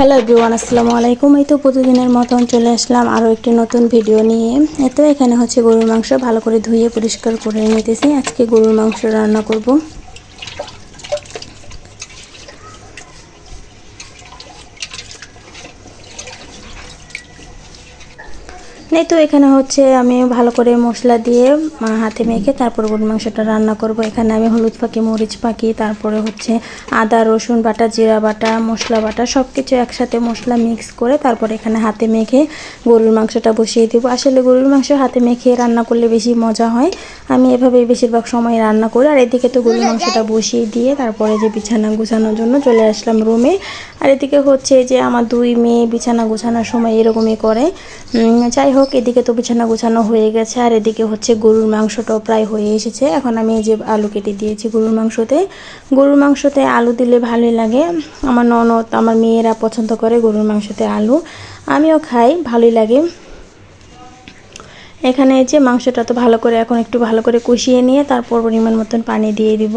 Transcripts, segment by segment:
Hello everyone, আসসালামু আলাইকুম। এই তো প্রতিদিনের মতন চলে আসলাম আরও একটি নতুন ভিডিও নিয়ে। এতো এখানে হচ্ছে গরুর মাংস ভালো করে ধুয়ে পরিষ্কার করে নিতেছি। আজকে গরুর মাংস রান্না করব। এই তো এখানে হচ্ছে আমি ভালো করে মশলা দিয়ে হাতে মেখে তারপর গরুর মাংসটা রান্না করব। এখানে আমি হলুদ পাখি, মরিচ পাখি, তারপরে হচ্ছে আদা, রসুন বাটা, জিরা বাটা, মশলা বাটা সব কিছু একসাথে মশলা মিক্স করে তারপর এখানে হাতে মেখে গরুর মাংসটা বসিয়ে দেবো। আসলে গরুর মাংস হাতে মেখে রান্না করলে বেশি মজা হয়। আমি এভাবেই বেশিরভাগ সময় রান্না করি। আর এদিকে তো গরুর মাংসটা বসিয়ে দিয়ে তারপরে যে বিছানা গুছানোর জন্য চলে আসলাম রুমে। আর এদিকে হচ্ছে যে আমার দুই মেয়ে বিছানা গোছানোর সময় এরকমই করে। যাই হোক এদিকে তো বিছানা গোছানো হয়ে গেছে, আর এদিকে হচ্ছে গরুর মাংসটাও প্রায় হয়ে এসেছে। এখন আমি এই যে আলু কেটে দিয়েছি গরুর মাংসতে। গরুর মাংসতে আলু দিলে ভালোই লাগে। আমার ননদ, আমার মেয়েরা পছন্দ করে গরুর মাংসতে আলু। আমিও খাই, ভালোই লাগে। এখানে যে মাংসটা তো ভালো করে, এখন একটু ভালো করে কষিয়ে নিয়ে তারপর পরিমাণ মতন পানি দিয়ে দিব।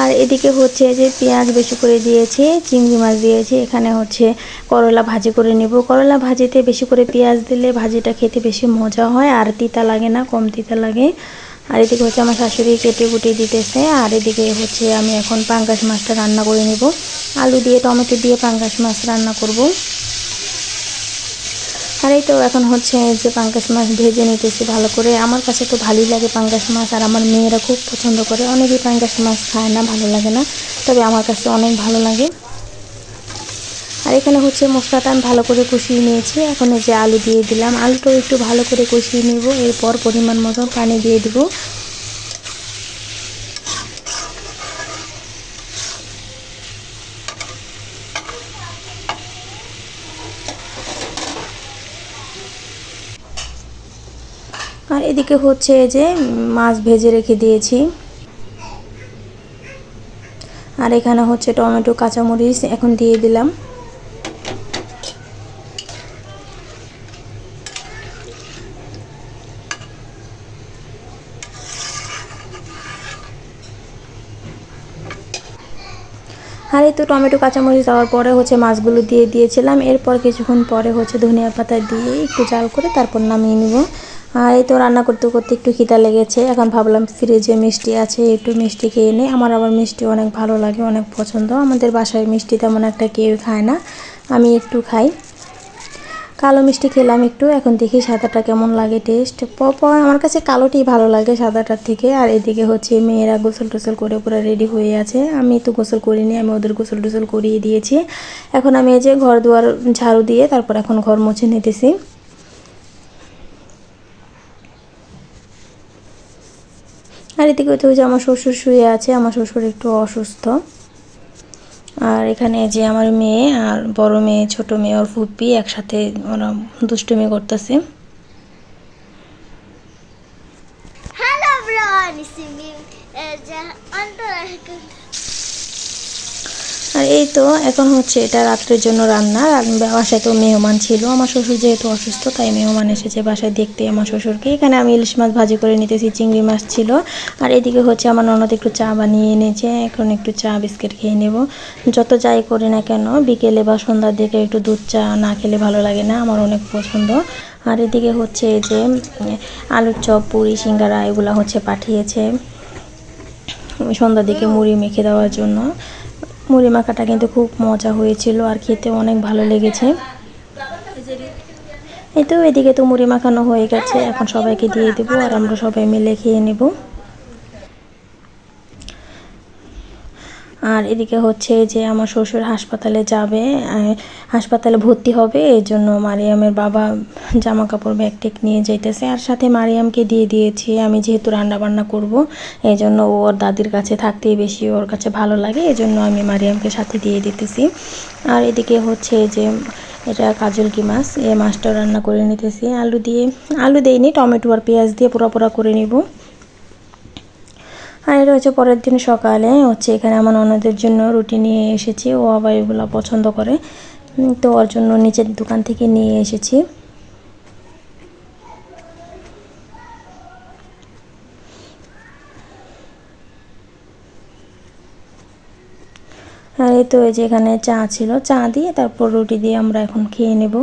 আর এদিকে হচ্ছে যে পেঁয়াজ বেশি করে দিয়েছি, চিংড়ি মাছ দিয়েছি, এখানে হচ্ছে করলা ভাজি করে নেব। করলা ভাজিতে বেশি করে পেঁয়াজ দিলে ভাজিটা খেতে বেশি মজা হয়, আর তিতা লাগে না, কম তিতা লাগে। আর এদিকে হচ্ছে আমার শাশুড়ি কেটে কুটে দিতেছে, আর এদিকে হচ্ছে আমি এখন পাঙ্গাস মাছটা রান্না করে নেব। আলু দিয়ে, টমেটো দিয়ে পাঙ্গাস মাছ রান্না করব। আর এই তো এখন হচ্ছে যে পাঙ্গাস মাছ ভেজে নিতেছি ভালো করে। আমার কাছে তো ভালোই লাগে পাঙ্গাস মাছ আর আমার মেয়েরা খুব পছন্দ করে। অনেকেই পাঙ্গাস মাছ খায় না, ভালো লাগে না। তবে আমার কাছে অনেক ভালো লাগে। আর এখানে হচ্ছে মশলাটা আমি ভালো করে কষিয়ে নিয়েছি। এখন এই যে আলু দিয়ে দিলাম। আলুটাও একটু ভালো করে কষিয়ে নেব। এরপর পরিমাণ মতো পানি দিয়ে দিব। আর এদিকে হচ্ছে যে মাছ ভেজে রেখে দিয়েছি। আর এখানে হচ্ছে টমেটো, কাঁচামরিচ এখন দিয়ে দিলাম। আর এই তো টমেটো, কাঁচামরিচ দেওয়ার পরে হচ্ছে মাছগুলো দিয়ে দিয়েছিলাম। এরপর কিছুক্ষণ পরে হচ্ছে ধনিয়া পাতা দিয়ে একটু জাল করে তারপর নামিয়ে নিব। আর এই তো রান্না করতে করতে একটু খিদা লেগেছে। এখন ভাবলাম ফ্রিজে মিষ্টি আছে, একটু মিষ্টি খেয়ে নিই। আমার আবার মিষ্টি অনেক ভালো লাগে, অনেক পছন্দ। আমাদের বাসায় মিষ্টি তেমন একটা কেউ খায় না। আমি একটু খাই। কালো মিষ্টি খেলাম একটু, এখন দেখি সাদাটা কেমন লাগে টেস্ট পর আমার কাছে কালোটি ভালো লাগে সাদাটার থেকে। আর এদিকে হচ্ছে মেয়েরা গোসল টোসল করে পুরো রেডি হয়ে আছে। আমি তো গোসল করিনি, আমি ওদের গোসল টোসল করিয়ে দিয়েছি। এখন আমি এই যে ঘর দুয়ার ঝাড়ু দিয়ে তারপর এখন ঘর মুছে নিতেছি। আর এদিকে তো যে আমার শ্বশুর শুয়ে আছে, আমার শ্বশুর একটু অসুস্থ। আর এখানে যে আমার মেয়ে আর বড় মেয়ে, ছোট মেয়ে, ওর ফুপি একসাথে ওরা দুষ্টুমি করতেছে। Hello আর এই তো, এখন হচ্ছে এটা রাত্রের জন্য রান্না। বাসায় তো মেহমান ছিল, আমার শ্বশুর যেহেতু অসুস্থ, তাই মেহমান এসেছে বাসায় দেখতে আমার শ্বশুরকে। এখানে আমি ইলিশ মাছ ভাজি করে নিতেছি, চিংড়ি মাছ ছিল। আর এদিকে হচ্ছে আমার ননদ একটু চা বানিয়ে এনেছে, এখন একটু চা, বিস্কিট খেয়ে নেব। যত যাই করি না কেন, বিকেলে বা সন্ধ্যার দিকে একটু দুধ চা না খেলে ভালো লাগে না, আমার অনেক পছন্দ। আর এদিকে হচ্ছে এই যে আলুর চপ, পুরি, সিঙ্গারা, এগুলো হচ্ছে পাঠিয়েছে। সন্ধ্যার দিকে মুড়ি মেখে দেওয়ার জন্য। মুড়ি মাখাটা কিন্তু খুব মজা হয়েছিল আর খেতে অনেক ভালো লেগেছে। এই তো এদিকে তো মুড়ি মাখানো হয়ে গেছে, এখন সবাইকে দিয়ে দেবো আর আমরা সবাই মিলে খেয়ে নেব। আর এদিকে হচ্ছে যে আমার শ্বশুর হাসপাতালে যাবে হাসপাতালে ভর্তি হবে, এই জন্য মারিয়ামের বাবা জামা কাপড় ব্যাগ টেক নিয়ে যাইতেছে। আর সাথে মারিয়ামকে দিয়ে দিয়েছি, আমি যেহেতু রান্না বান্না করব, এই জন্য ওর দাদির কাছে থাকতেই বেশি ওর কাছে ভালো লাগে, এই জন্য আমি মারিয়ামকে সাথে দিয়ে দিতেছি। আর এদিকে হচ্ছে যে এটা কাজলকি মাছ এই মাছটা রান্না করে নিতেছি। আলু দিয়ে, আলু দেইনি, টমেটো আর পেঁয়াজ দিয়ে পোড়া পোড়া করে নিব। আর এটা হচ্ছে পরের দিন সকালে। হচ্ছে এখানে আমার ননদের জন্য রুটি নিয়ে এসেছি। ও আবার এগুলো পছন্দ করে। তো ওর জন্য নিচের দোকান থেকে নিয়ে এসেছি। আর এই তো এই যে এখানে চা ছিল। চা দিয়ে তারপর রুটি দিয়ে আমরা এখন খেয়ে নেব।